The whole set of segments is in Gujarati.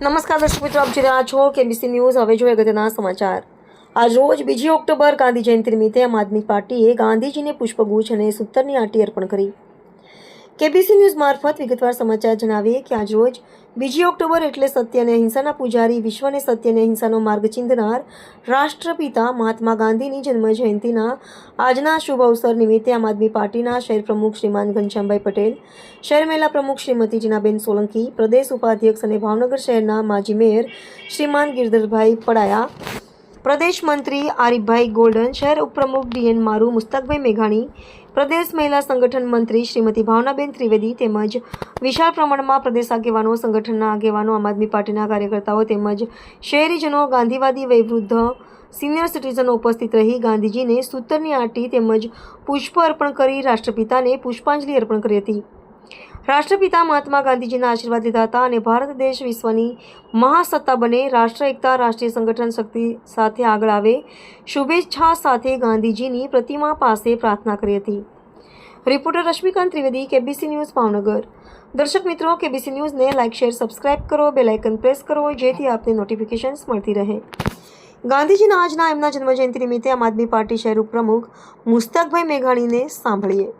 નમસ્કાર દર્શક મિત્રો, આપ જોઈ રહ્યા છો કેબીસી ન્યૂઝ હવે જોઈએ અગત્યના સમાચાર. આજ રોજ બીજી ઓક્ટોબર ગાંધી જયંતિ નિમિત્તે આમ આદમી પાર્ટીએ ગાંધીજીને પુષ્પગુચ્છ અને સૂતરની આંટી અર્પણ કરી. કેબીસી ન્યૂઝ મારફત વિગતવાર સમાચાર જણાવીએ કે આજ બીજી ઓક્ટોબર એટલે સત્ય અને અહિંસાના પૂજારી વિશ્વને સત્ય અને અહિંસાનો માર્ગ ચિંધનાર રાષ્ટ્રપિતા મહાત્મા ગાંધીની જન્મ જયંતિના આજના શુભ અવસર નિમિત્તે આમ આદમી પાર્ટીના શહેર પ્રમુખ શ્રીમાન ઘનશ્યામભાઈ પટેલ, શહેર મહિલા પ્રમુખ શ્રીમતી જીનાબેન સોલંકી, પ્રદેશ ઉપાધ્યક્ષ અને ભાવનગર શહેરના માજી મેયર શ્રીમાન ગિરધરભાઈ પડાયા, પ્રદેશ મંત્રી આરીફભાઈ ગોલ્ડન, શહેર ઉપપ્રમુખ ડીએન મારુ, મુસ્તાકભાઈ મેઘાણી પ્રદેશ મહિલા સંગઠન મંત્રી શ્રીમતી ભાવનાબેન ત્રિવેદી તેમજ વિશાળ પ્રમાણમાં પ્રદેશ આગેવાનો, સંગઠનના આગેવાનો, આમ આદમી પાર્ટીના કાર્યકર્તાઓ તેમજ શહેરીજનો, ગાંધીવાદી વૈવૃદ્ધ સિનિયર સિટીઝનો ઉપસ્થિત રહી ગાંધીજીને સૂતરની આંટી તેમજ પુષ્પ અર્પણ કરી રાષ્ટ્રપિતાને પુષ્પાંજલિ અર્પણ કરી હતી. રાષ્ટ્રપિતા મહાત્મા ગાંધીજીના આશીર્વાદ લીધા હતા અને ભારત દેશ વિશ્વની મહાસત્તા બને રાષ્ટ્ર એકતા, રાષ્ટ્રીય સંગઠન શક્તિ સાથે આગળ આવે. શુભેચ્છા સાથે ગાંધીજીની પ્રતિમા પાસે પ્રાર્થના કરી હતી. Reporter Rashmikant Trivedi, KBC news, Bhavnagar. દર્શક મિત્રો, કેબીસી ન્યૂઝને લાઇક, શેર, સબસ્ક્રાઇબ કરો. બેલાઇકન પ્રેસ કરો, જેથી આપને નોટિફિકેશન્સ મળતી રહે. ગાંધીજીના આજના એમના જન્મજયંતિ નિમિત્તે આમ આદમી પાર્ટી શહેર ઉપપ્રમુખ મુસ્તાકભાઈ મેઘાણીને સાંભળીએ.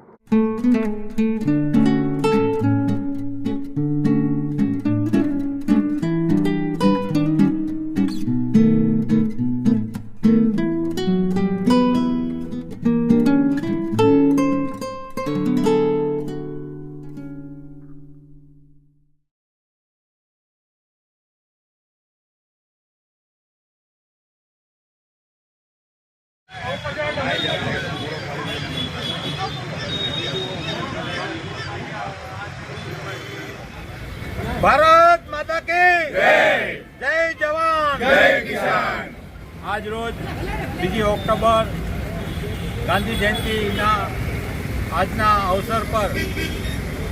ભારત માતા કી જય. જવાન. જય કિસાન. આજ રોજ બીજી ઓક્ટોબર ગાંધી જયંતિના આજના અવસર પર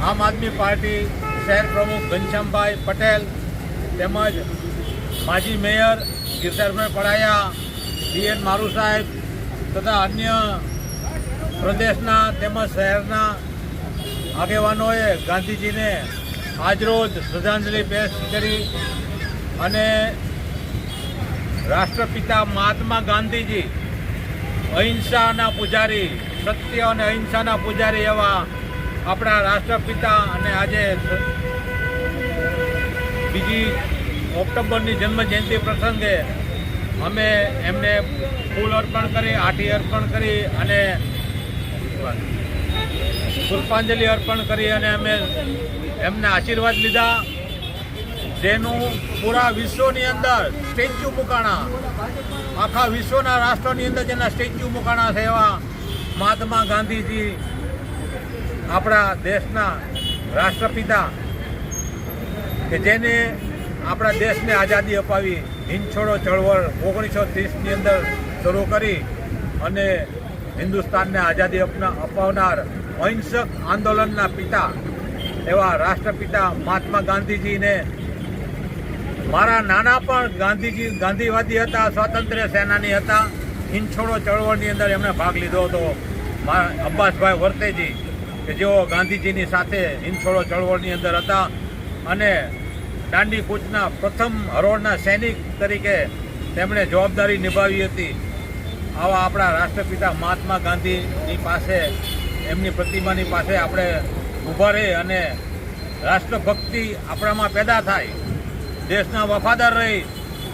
આમ આદમી પાર્ટી શહેર પ્રમુખ ઘનશ્યામભાઈ પટેલ તેમજ માજી મેયર ગિરધરભાઈ પડાયા ડીએન મારુ સાહેબ તથા અન્ય પ્રદેશના તેમજ શહેરના આગેવાનોએ ગાંધીજીને આજરોજ શ્રદ્ધાંજલિ પેશ કરી અને રાષ્ટ્રપિતા મહાત્મા ગાંધીજી અહિંસાના પૂજારી, સત્ય અને અહિંસાના પૂજારી એવા આપણા રાષ્ટ્રપિતા અને આજે બીજી ઓક્ટોબરની જન્મજયંતિ પ્રસંગે અમે એમને ફૂલ અર્પણ કરી, આટી અર્પણ કરી અને પુષ્પાંજલિ અર્પણ કરી અને અમે એમના આશીર્વાદ લીધા. જેનું પૂરા વિશ્વની અંદર સ્ટેચ્યુ મુકાણા, આખા વિશ્વના રાષ્ટ્રોની અંદર જેના સ્ટેચ્યુ મુકાણા છે મહાત્મા ગાંધીજી આપણા દેશના રાષ્ટ્રપિતા કે જેને આપણા દેશને આઝાદી અપાવી હિંદ ચળવળ ઓગણીસો ત્રીસની અંદર શરૂ કરી અને હિન્દુસ્તાનને આઝાદી અપાવનાર અહિંસક આંદોલનના પિતા એવા રાષ્ટ્રપિતા મહાત્મા ગાંધીજીને મારા નાના પણ ગાંધીજી, ગાંધીવાદી હતા, સ્વાતંત્ર્ય સેનાની હતા હિંદ છોડો ચળવળની અંદર એમણે ભાગ લીધો હતો. અબ્બાસભાઈ વર્તેજી કે જેઓ ગાંધીજીની સાથે હિંદ ચળવળની અંદર હતા અને દાંડી કૂચના પ્રથમ હરોળના સૈનિક તરીકે તેમણે જવાબદારી નિભાવી હતી. આવા આપણા રાષ્ટ્રપિતા મહાત્મા ગાંધીની પાસે, એમની પ્રતિમાની પાસે આપણે ઊભા રહી અને રાષ્ટ્રભક્તિ આપણામાં પેદા થાય, દેશના વફાદાર રહી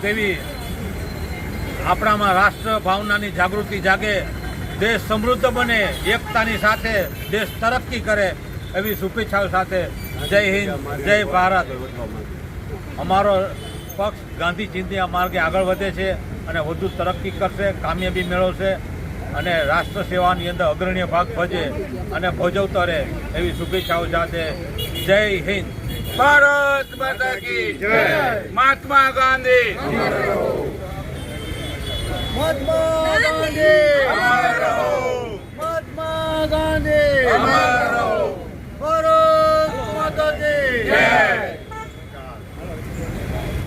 તેવી આપણામાં રાષ્ટ્ર ભાવનાની જાગૃતિ જાગે, દેશ સમૃદ્ધ બને, એકતાની સાથે દેશ તરક્કી કરે એવી શુભેચ્છાઓ સાથે જય હિન્દ, જય ભારત. અમારો પક્ષ ગાંધી ચિંધ્યા માર્ગે આગળ વધે છે અને વધુ તરક્કી કરશે, કામયાબી મેળવશે અને રાષ્ટ્ર સેવાની અંદર અગ્રણીય ભાગ ભજે અને ભજવતો રહે એવી શુભેચ્છાઓ સાથે જય હિન્દ. ભારત માતા કી જય. મહાત્મા ગાંધી. મહાત્મા ગાંધી.